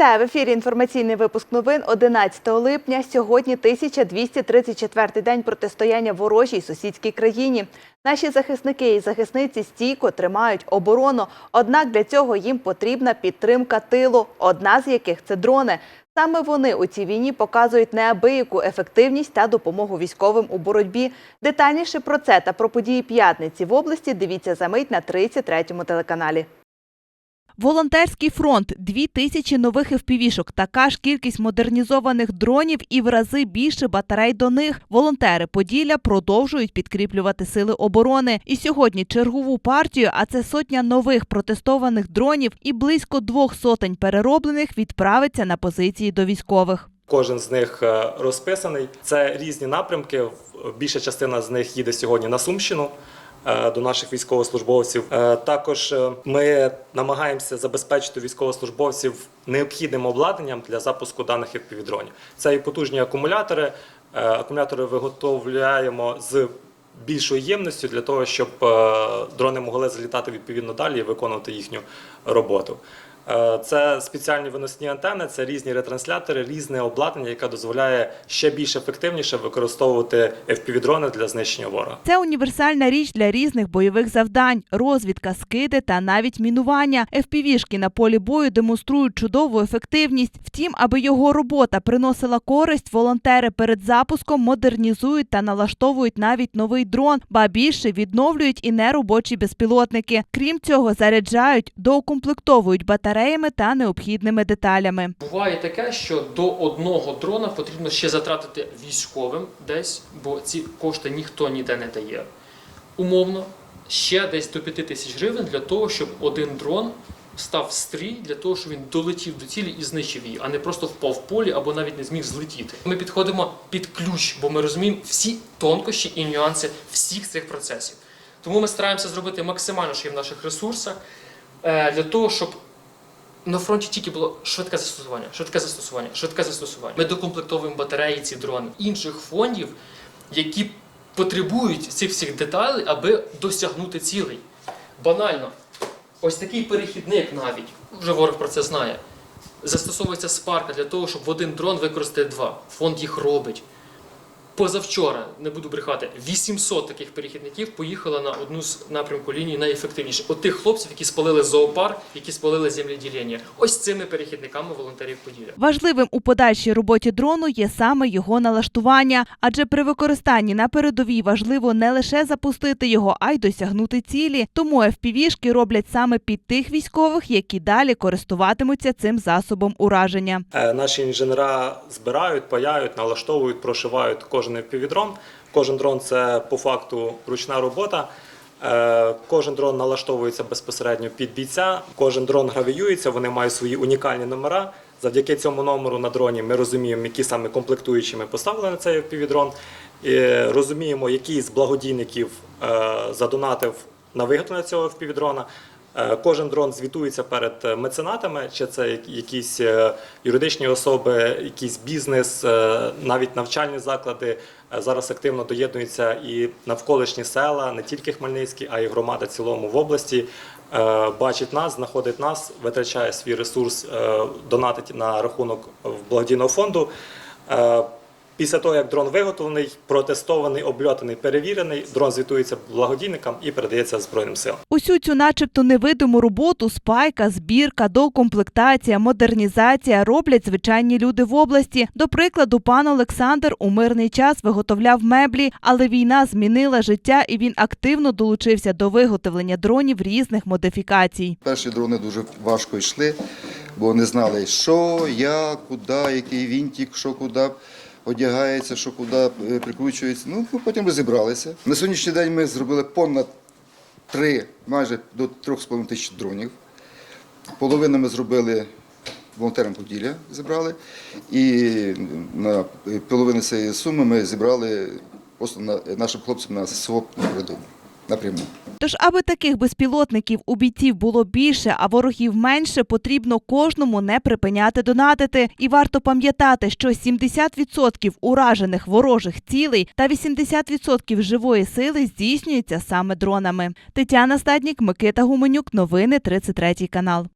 Вітаю в ефірі. Інформаційний випуск новин 11 липня. Сьогодні 1234 день протистояння ворожій сусідській країні. Наші захисники і захисниці стійко тримають оборону. Однак для цього їм потрібна підтримка тилу, одна з яких це дрони. Саме вони у цій війні показують неабияку ефективність та допомогу військовим у боротьбі. Детальніше про це та про події п'ятниці в області дивіться за мить на 33-му телеканалі. Волонтерський фронт дві тисячі нових FPV-шок, така ж кількість модернізованих дронів і в рази більше батарей до них. Волонтери Поділля продовжують підкріплювати сили оборони. І сьогодні чергову партію, а це сотня нових протестованих дронів і близько двох сотень перероблених відправиться на позиції до військових. Кожен з них е, розписаний. Це різні напрямки. Більша частина з них їде сьогодні на Сумщину. Е, До наших військовослужбовців Е, також е, ми намагаємося забезпечити військовослужбовців необхідним обладнанням для запуску даних FPV-дронів. Це і потужні акумулятори. Акумулятори виготовляємо з більшою ємністю для того, щоб дрони могли залітати відповідно далі і виконувати їхню роботу. Е, Це спеціальні виносні антени, це різні ретранслятори, різне обладнання, яке дозволяє ще більш ефективніше використовувати FPV-дрони для знищення ворога. Це універсальна річ для різних бойових завдань: розвідка, скиди та навіть мінування. FPV-шки на полі бою демонструють чудову ефективність. Втім, аби його робота приносила користь, волонтери перед запуском модернізують та налаштовують навіть новий дрон, ба більше відновлюють і неробочі безпілотники. Крім цього, заряджають, доукомплектовують батареями та необхідними деталями. Буває таке, що до одного дрона потрібно ще затратити військовим десь, бо ці кошти ніхто ніде не дає. Умовно, ще десь до 5 тисяч гривень для того, щоб один дрон став стрій для того, щоб він долетів до цілі і знищив її, а не просто впав в полі або навіть не зміг злетіти. Ми підходимо під ключ, бо ми розуміємо всі тонкощі і нюанси всіх цих процесів. Тому ми стараємося зробити максимально, що є в наших ресурсах, е, для того, щоб на фронті тільки було швидке застосування, швидке застосування, швидке застосування. Ми докомплектовуємо батареї ці дрони інших фондів, які потребують цих всіх деталей, аби досягнути цілей. Банально, ось такий перехідник навіть, вже ворог про це знає. Застосовується спарка для того, щоб в один дрон використати два. Фонд їх робить. Позавчора, не буду брехати, 800 таких перехідників поїхало на одну з напрямку лінії найефективніше. От тих хлопців, які спалили зоопарк, які спалили земледілення. Ось цими перехідниками волонтерів Поділля. Важливим у подальшій роботі дрону є саме його налаштування, адже при використанні на передовій важливо не лише запустити його, а й досягнути цілі. Тому FPV-шки роблять саме під тих військових, які далі користуватимуться цим засобом ураження. Е, Наші інженера збирають, паяють, налаштовують, прошивають кожен FPV-дрон. Кожен дрон це по факту ручна робота. Е, Кожен дрон налаштовується безпосередньо під бійця. Кожен дрон гравіюється, вони мають свої унікальні номера. Завдяки цьому номеру на дроні ми розуміємо, які саме комплектуючі ми поставили на цей FPV-дрон. І розуміємо, який з благодійників е, задонатив на виготовлення цього FPV-дрона. Е, Кожен дрон звітується перед е, меценатами, чи це якісь е, юридичні особи, якийсь бізнес, навіть навчальні заклади. Зараз активно доєднуються і навколишні села, не тільки Хмельницький, а й громада цілому в області. Бачить нас, знаходить нас, витрачає свій ресурс, донатить на рахунок благодійного фонду. Після того, як дрон виготовлений, протестований, обльотаний, перевірений, дрон звітується благодійникам і передається Збройним силам. Усю цю, начебто, невидиму роботу спайка, збірка, докомплектація, модернізація роблять звичайні люди в області. До прикладу, пан Олександр у мирний час виготовляв меблі, але війна змінила життя, і він активно долучився до виготовлення дронів різних модифікацій. Перші дрони дуже важко йшли, бо не знали, що, як, куди, який вінтик, що куди одягається, що куди е, прикручується. Ну, потім розібралися. На сьогоднішній день ми зробили понад три, майже до 3,5 тисяч дронів. Половину ми зробили волонтерам Поділля, зібрали. І на половину цієї суми ми зібрали просто на, нашим хлопцям на СОП на передову напряму. Тож, аби таких безпілотників у бійців було більше, а ворогів менше, потрібно кожному не припиняти донатити. І варто пам'ятати, що 70% уражених ворожих цілей та 80% живої сили здійснюється саме дронами. Тетяна Стаднік, Микита Гуменюк, новини 33 канал.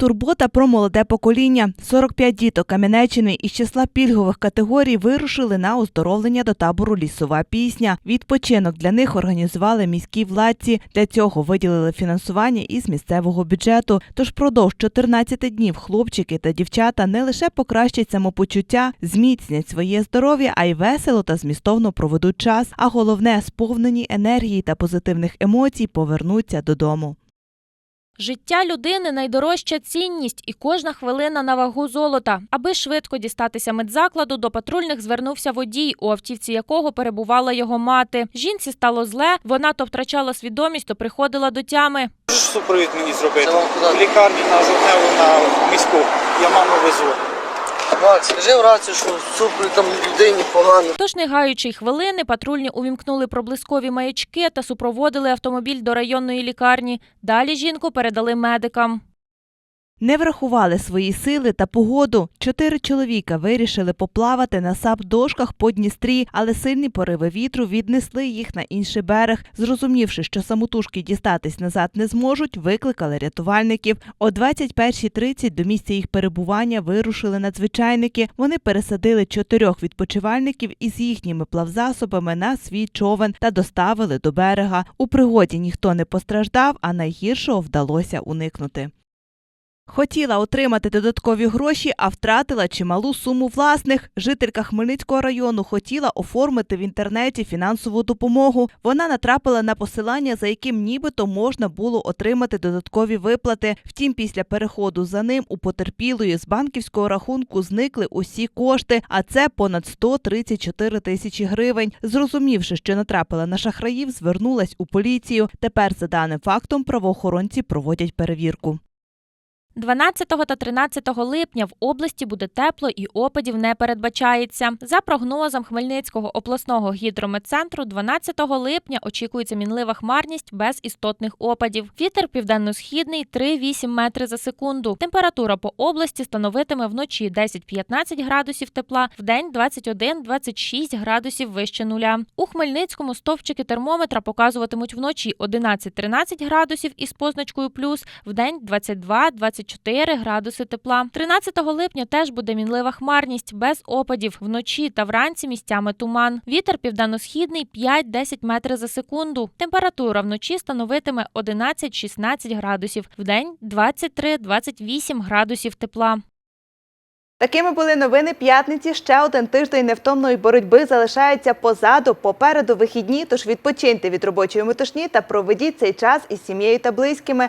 Турбота про молоде покоління. 45 діток Кам'янеччини із числа пільгових категорій вирушили на оздоровлення до табору Лісова пісня. Відпочинок для них організували міські владці. Для цього виділили фінансування із місцевого бюджету. Тож впродовж 14 днів хлопчики та дівчата не лише покращать самопочуття, зміцнять своє здоров'я, а й весело та змістовно проведуть час. А головне, сповнені енергії та позитивних емоцій, повернуться додому. Життя людини найдорожча цінність, і кожна хвилина на вагу золота. Аби швидко дістатися медзакладу, до патрульних звернувся водій, у автівці якого перебувала його мати. Жінці стало зле, вона то втрачала свідомість, то приходила до тями. Супровід мені зробити? В лікарні на жовтневу на міську. Я маму везу. Макс, скажи в рацію, що супер там людині погано. Тож, не гаючи хвилини, патрульні увімкнули проблискові маячки та супроводили автомобіль до районної лікарні. Далі жінку передали медикам. Не врахували свої сили та погоду. Чотири чоловіка вирішили поплавати на сап-дошках по Дністрі, але сильні пориви вітру віднесли їх на інший берег. Зрозумівши, що самотужки дістатись назад не зможуть, викликали рятувальників. О 21.30 до місця їх перебування вирушили надзвичайники. Вони пересадили чотирьох відпочивальників із їхніми плавзасобами на свій човен та доставили до берега. У пригоді ніхто не постраждав, а найгіршого вдалося уникнути. Хотіла отримати додаткові гроші, а втратила чималу суму власних. Жителька Хмельницького району хотіла оформити в інтернеті фінансову допомогу. Вона натрапила на посилання, за яким нібито можна було отримати додаткові виплати. Втім, після переходу за ним у потерпілої з банківського рахунку зникли усі кошти, а це понад 134 тисячі гривень. Зрозумівши, що натрапила на шахраїв, звернулась у поліцію. Тепер за даним фактом правоохоронці проводять перевірку. 12 та 13 липня в області буде тепло і опадів не передбачається. За прогнозом Хмельницького обласного гідрометцентру, 12 липня очікується мінлива хмарність без істотних опадів. Вітер південно-східний 3-8 метри за секунду. Температура по області становитиме вночі 10-15 градусів тепла, вдень 21-26 градусів вище нуля. У Хмельницькому стовпчики термометра показуватимуть вночі 11-13 градусів із позначкою плюс, вдень 22-24 градуси тепла. 13 липня теж буде мінлива хмарність без опадів. Вночі та вранці місцями туман. Вітер південно-східний 5-10 метрів за секунду. Температура вночі становитиме 11-16 градусів, вдень 23-28 градусів тепла. Такими були новини п'ятниці. Ще один тиждень невтомної боротьби залишається позаду. Попереду вихідні, тож відпочиньте від робочої метушні та проведіть цей час із сім'єю та близькими.